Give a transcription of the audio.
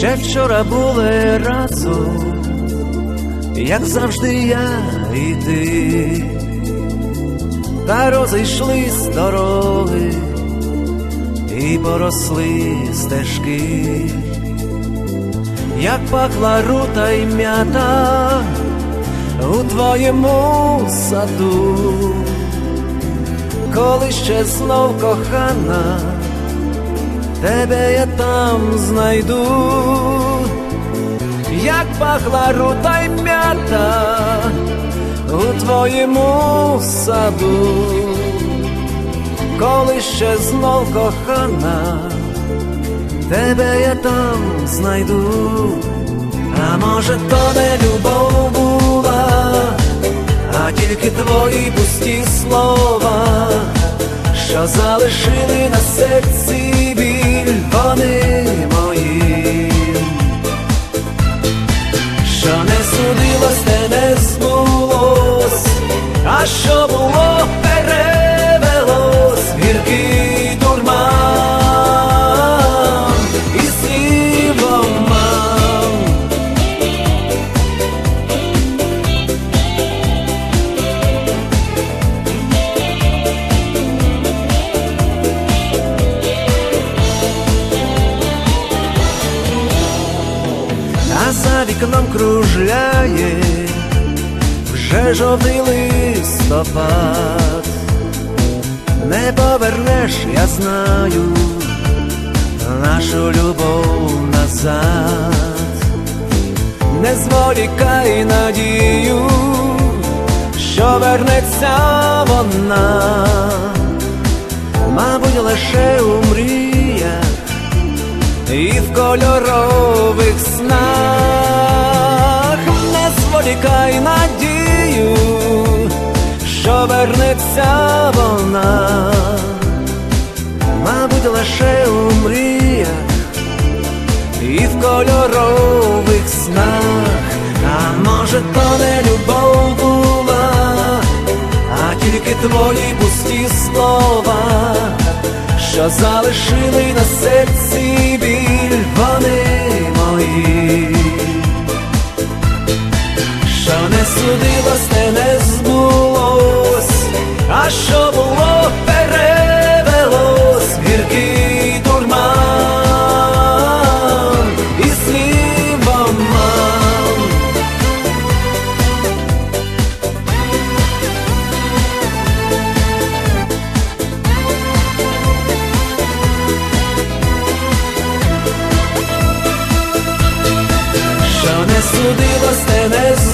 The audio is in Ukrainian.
Ще вчора були разом, як завжди я і ти, та розійшлись дороги і поросли стежки, як пахла рута й м'ята у твоєму саду, коли ще знов кохана тебе я там знайду, як пахла рута й м'ята у твоєму саду, коли ще знов кохана, тебе я там знайду, а може то не любов була, а тільки твої пусті слова що залишили на серці судилось, вікном кружляє вже жовтий листопад, не повернеш, я знаю, нашу любов назад, не зволікай надію, що вернеться вона, мабуть, лише у мріях і в кольорових снах не надію, що вернеться вона, мабуть, лише у мріях і в кольорових снах, а може, то не любов була, а тільки твої пусті слова що залишили на серці біль. Вони мої, судилось, те не збулось, а що було, перевелось, гіркий дурман і снів обман. що не судилось, те не